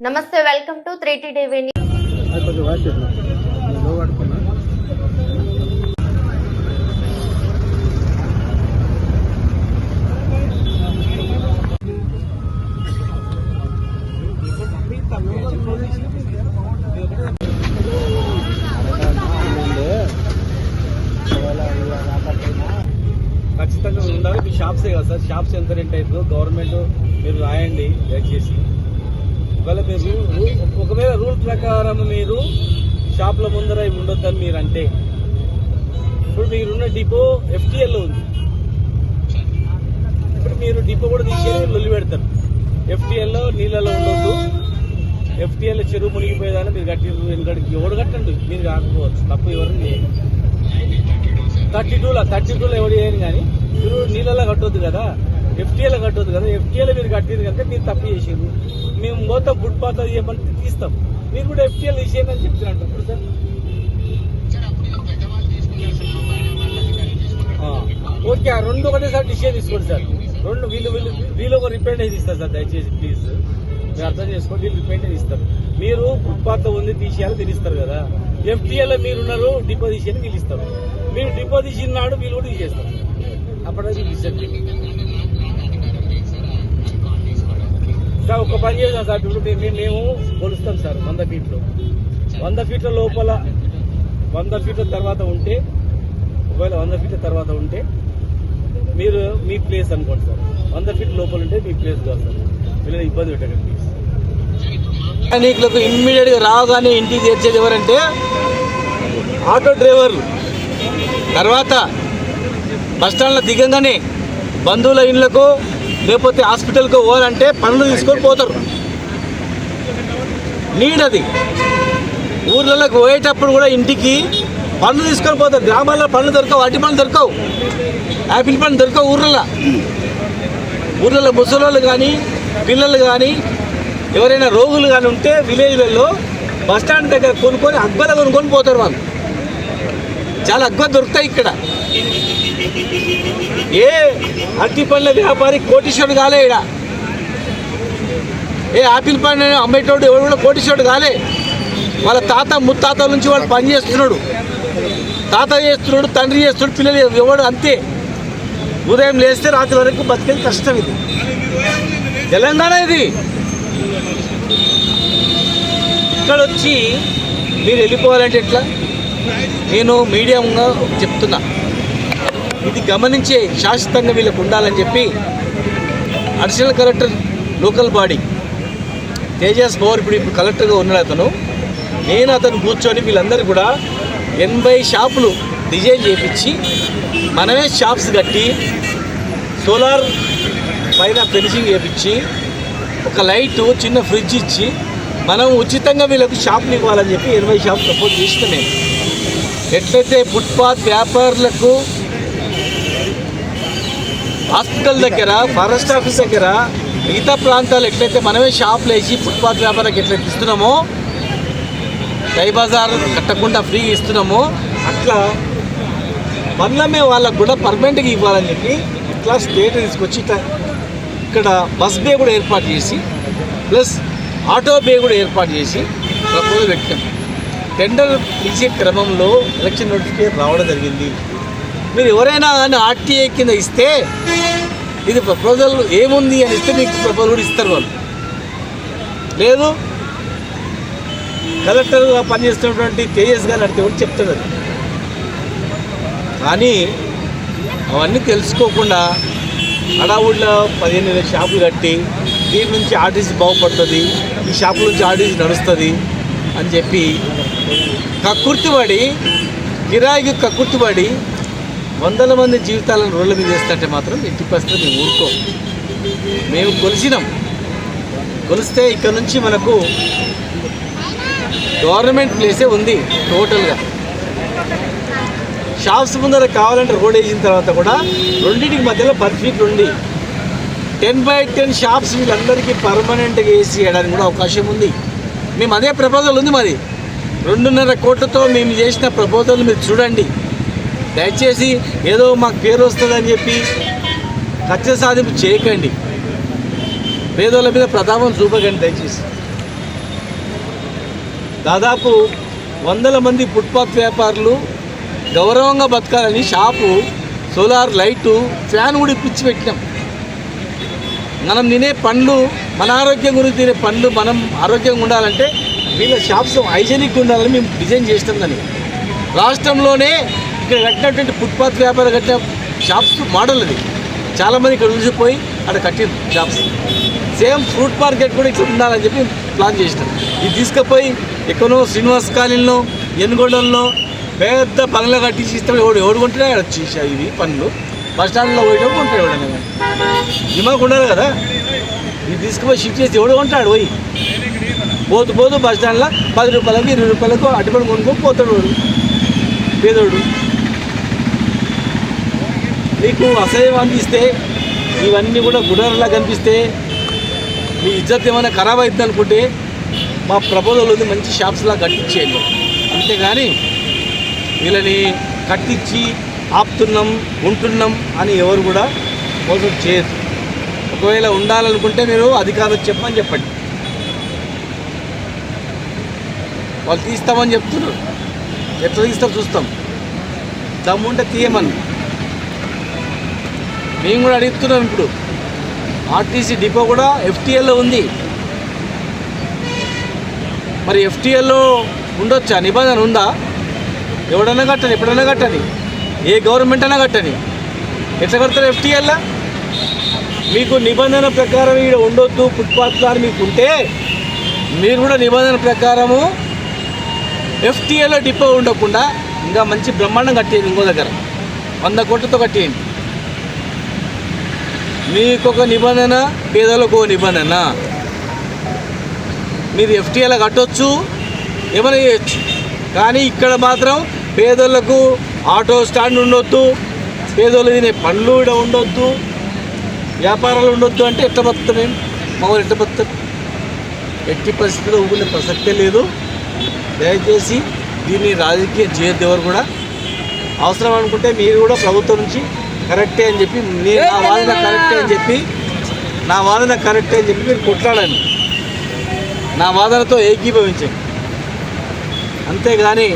నమస్తే welcome to three T TV కొంచెం ఖచ్చితంగా ఉండాలి. మీ షాప్సే కదా సార్? షాప్స్ ఎంత రెంట్ అవుతుందో గవర్నమెంట్ మీరు రాయండి దయచేసి. ఒకవేళ మీరు రూ- ఒకవేళ రూల్ ప్రకారం మీరు షాప్ల ముందర ఉండొద్దని మీరు అంటే ఇప్పుడు మీరున్న డిపో ఎఫ్టీఎల్ ఉంది. ఇప్పుడు మీరు డిపో కూడా తీసేసి లొల్లి పెడతారు. FTL లో నీళ్ళలో ఉండొద్దు. ఎఫ్టీఎల్ చెరువు మునిగిపోయేదాన్ని మీరు కట్టి వెనకడికి ఎవడు కట్టండి? మీరు కాకపోవచ్చు. తప్పు చేయరు. థర్టీ టూలో? థర్టీ టూలో ఎవరు చేయరు కానీ మీరు నీళ్ళలో కట్టొద్దు కదా. ఎఫ్టీఏలో కట్టొద్దు కదా ఎఫ్టీఏలో మీరు కట్టిరు కనుక మీరు తప్పు చేసారు మేము మొత్తం ఫుట్పాత్ చేయమని తీస్తాం. మీరు కూడా ఎఫ్టీఏలు తీసేయమని అని చెప్తున్నారు ఇప్పుడు సార్ ఓకే రెండు ఒకటేసారి డిసిషన్ తీసుకోండి సార్. రెండు వీళ్ళు వీళ్ళు వీళ్ళు ఒక రిపేంటేజ్ ఇస్తారు సార్ దయచేసి ప్లీజ్ మీరు అర్థం చేసుకోండి వీళ్ళు రిపేంటేజ్ ఇస్తారు. మీరు ఫుట్పాత్ ఉంది తీసేయాలి తీస్తారు కదా. ఎఫ్టీఏలో మీరు ఉన్నారు డిపో తీసేయని వీళ్ళు ఇస్తారు మీరు డిపో తీసిన నాడు వీళ్ళు కూడా తీసేస్తారు. అప్పటికి సార్ ఒక పని చేద్దాం సార్. ఇప్పుడు మేము మేము కొలుస్తాం సార్ వంద ఫీట్లు. వంద ఫీట్ల లోపల వంద ఫీట్ల తర్వాత ఉంటే ఒకవేళ వంద ఫీట్ల తర్వాత ఉంటే మీరు మీ ప్లేస్ అనుకోండి సార్. వంద ఫీట్ లోపల ఉంటే మీ ప్లేస్ కాదు సార్. వీళ్ళని ఇబ్బంది పెట్టకండి. ప్లీజ్ మెకానిక్లకు ఇమ్మీడియట్గా రాగానే ఇంటికి తెచ్చేది ఎవరంటే ఆటో డ్రైవర్లు. తర్వాత బస్టాండ్లో దిగంగానే బంధువుల ఇండ్లకు లేకపోతే హాస్పిటల్కి పోవాలంటే పనులు తీసుకొని పోతారు. నీడ్ అది ఊర్లలోకి పోయేటప్పుడు కూడా ఇంటికి పనులు తీసుకొని పోతారు. గ్రామాల్లో పనులు దొరకవు అట్టి పనులు దొరకవు. యాపిల్ పనులు దొరకవు ఊర్లలో ఊర్లలో ముసలోళ్ళు కానీ పిల్లలు కానీ ఎవరైనా రోగులు కానీ ఉంటే విలేజ్లలో బస్ స్టాండ్ దగ్గర కొనుక్కొని అగ్బల కొనుక్కొని పోతారు వాళ్ళు. చాలా అగ్బ దొరుకుతాయి ఇక్కడ. ఏ అరటి పండ్ల వ్యాపారి కోటీశ్వరుడు కాలే ఈడ. ఏ ఆపిల్ పండు అమ్మేటోడు ఎవడు కూడా కోటీశ్వరుడు కాలే. వాళ్ళ తాత ముత్తాత నుంచి వాడు పని చేస్తున్నాడు. తాత చేస్తున్నాడు తండ్రి చేస్తున్నాడు పిల్లలు ఎవడు అంతే. ఉదయం లేస్తే రాత్రి వరకు బతికేది కష్టం ఇది. తెలంగాణ ఇది. ఇక్కడ వచ్చి మీరు వెళ్ళిపోవాలంటే ఎట్లా? నేను మీడియంగా చెప్తున్నా. ఇది గమనించే శాశ్వతంగా వీళ్ళకు ఉండాలని చెప్పి additional collector local body Tejas power ఇప్పుడు ఇప్పుడు కలెక్టర్గా ఉన్నాడు అతను. నేను అతను కూర్చొని వీళ్ళందరూ కూడా ఎనభై షాపులు డిజైన్ చేయించి మనమే షాప్స్ కట్టి సోలార్ పైన ఫెన్సింగ్ చేయించి ఒక లైట్ చిన్న ఫ్రిడ్జ్ ఇచ్చి మనం ఉచితంగా వీళ్ళకు షాపులు ఇవ్వాలని చెప్పి ఇరవై షాప్ ప్రపోజ్ చేసిన ఎట్లయితే ఫుట్పాత్ వ్యాపారులకు హాస్పిటల్ దగ్గర ఫారెస్ట్ ఆఫీస్ దగ్గర మిగతా ప్రాంతాలు ఎట్లయితే మనమే షాపులు వేసి ఫుట్పాత్ వ్యాపారాలకు ఎట్లయితే ఇస్తున్నామో దై బజార్ కట్టకుండా ఫ్రీగా ఇస్తున్నామో అట్లా పనులమే వాళ్ళకు కూడా పర్మనెంట్గా ఇవ్వాలని చెప్పి ఇట్లా స్టేట్ తీసుకొచ్చి ఇట్లా ఇక్కడ బస్ బే కూడా ఏర్పాటు చేసి ప్లస్ ఆటో బే కూడా ఏర్పాటు చేసి ప్రపోజల్ పెట్టాం. టెండర్ పిలిచే క్రమంలో ఎలక్షన్ నోటిఫికేషన్ రావడం జరిగింది. మీరు ఎవరైనా కానీ ఆర్టీఏ కింద ఇస్తే ఇది ప్రపోజల్ ఏముంది అని ఇస్తే మీకు ప్రపోజల్ కూడా ఇస్తారు వాళ్ళు. లేదు కలెక్టర్గా పనిచేస్తున్నటువంటి తేజస్ గారు అడిగితే కూడా చెప్తాడు అది. కానీ అవన్నీ తెలుసుకోకుండా హడావుడిలో పదిహేను వేల షాపులు కట్టి దీని నుంచి ఆర్టీసీ బాగుపడుతుంది ఈ షాపుల నుంచి ఆర్టీసీ నడుస్తుంది అని చెప్పి కక్కుర్తిపడి కిరాయికి కక్కుర్తిపడి వందల మంది జీవితాలను రోడ్ల మీద చేస్తుంటే మాత్రం ఎట్టి పరిస్థితి మేము ఊరుకో మేము కొలిసినాం. కొలిస్తే ఇక్కడ నుంచి మనకు గవర్నమెంట్ ప్లేసే ఉంది టోటల్గా. షాప్స్ ముందర కావాలంటే రోడ్ వేసిన తర్వాత కూడా రెండింటికి మధ్యలో పది ఫీట్లు ఉండి టెన్ బై టెన్ షాప్స్ వీళ్ళందరికీ పర్మనెంట్గా వేసి చేయడానికి కూడా అవకాశం ఉంది. మేము అదే ప్రపోజల్ ఉంది మరి. రెండున్నర కోట్లతో మేము చేసిన ప్రపోజల్ మీరు చూడండి. దయచేసి ఏదో మాకు పేరు వస్తుందని చెప్పి కక్ష సాధింపు చేయకండి. పేదోళ్ళ మీద ప్రతాపం చూపకండి దయచేసి. దాదాపు వందల మంది ఫుట్పాత్ వ్యాపారులు గౌరవంగా బతకాలని షాపు సోలార్ లైటు ఫ్యాన్ కూడా ఇప్పించి పెట్టినాం. మనం తినే పండ్లు మన ఆరోగ్యం గురించి తినే పండ్లు మనం ఆరోగ్యంగా ఉండాలంటే వీళ్ళ షాప్స్ హైజెనిక్ ఉండాలని మేము డిజైన్ చేస్తాం దాన్ని రాష్ట్రంలోనే ఇక్కడ కట్టినటువంటి ఫుట్పాత్ వ్యాపారం కట్టిన షాప్స్ మోడల్ అది చాలామంది ఇక్కడ ఉలిసిపోయి అక్కడ కట్టింది షాప్స్ సేమ్ ఫ్రూట్ మార్కెట్ కూడా ఇక్కడ ఉండాలని చెప్పి ప్లాన్ చేసినాం ఇది తీసుకుపోయి ఎక్కడో శ్రీనివాస్ కాలనీలో ఎనుగొండల్లో పెద్ద బంగ్లా కట్టించి ఇస్తాడు ఎవడు ఎవడు కొంటాడే వచ్చి ఇవి పనులు. బస్ స్టాండ్లో పోయడం కొంటాడు ఎవడన్నా కానీ. ఉండాలి కదా. ఇది తీసుకుపోయి షిఫ్ట్ చేసి ఎవడు కొంటాడు పోయి? పోతు పోతు బస్ స్టాండ్లో పది రూపాయలకు ఇరవై రూపాయలకు అటుపడి కొనుక్కొని పోతాడు వాడు. పేదోడు. నీకు అసహ్యం అనిపిస్తే ఇవన్నీ కూడా గుణాలలా కనిపిస్తే మీ ఇజ్జత్ ఏమైనా ఖరాబ్ అవుతుంది అనుకుంటే మా ప్రపోజల్ ఉంది మంచి షాప్స్లా కట్టించేయండి. అంతేగాని వీళ్ళని కట్టించి ఆపుతున్నాం ఉంటున్నాం అని ఎవరు కూడా మోసం చేయరు. ఒకవేళ ఉండాలనుకుంటే మీరు అధికారులకు చెప్పమని చెప్పండి. వాళ్ళు తీస్తామని చెప్తున్నారు. ఎట్లా తీస్తాం చూస్తాం. దమ్ముంటే తీయమని మేము కూడా అడుగుతున్నాం ఇప్పుడు. ఆర్టీసీ డిపో కూడా ఎఫ్టీఎల్లో ఉంది. మరి ఎఫ్టీఎల్లో ఉండొచ్చా? నిబంధన ఉందా? ఎవడన్నా కట్టని ఎప్పుడన్నా కట్టని? ఏ గవర్నమెంట్ అయినా కట్టని? ఎట్లా కడతారు ఎఫ్టీఎల్లా మీకు నిబంధన ప్రకారం ఇక్కడ ఉండొద్దు ఫుట్పాత్లో అని మీకు ఉంటే మీరు కూడా నిబంధన ప్రకారము ఎఫ్టీఏలో డిపో ఉండకుండా ఇంకా మంచి బ్రహ్మాండం కట్టేయండి ఇంకో దగ్గర. వంద కోట్లతో కట్టేయండి. మీకొక నిబంధన పేదలకు ఒక నిబంధన. మీరు ఎఫ్టీఏలో కట్టొచ్చు ఏమైనా చేయొచ్చు. కానీ ఇక్కడ మాత్రం పేదలకు ఆటో స్టాండ్ ఉండొద్దు పేదోళ్ళు తినే పండ్లు కూడా ఉండొద్దు వ్యాపారాలు ఉండొద్దు అంటే ఎట్లా బతుకుతాం మేము మా వాళ్ళు ఎట్లా బతుకుతారు ఎట్టి పరిస్థితిలో ఊపిన ప్రసక్తే లేదు. దయచేసి దీన్ని రాజకీయ చేయొద్దు ఎవరు కూడా అవసరం అనుకుంటే మీరు కూడా ప్రభుత్వం నుంచి కరెక్టే అని చెప్పి నేను నా వాదన కరెక్టే అని చెప్పి నా వాదన కరెక్టే అని చెప్పి మీరు కొట్లాడండి నా వాదనతో ఏకీభవించండి. అంతేగాని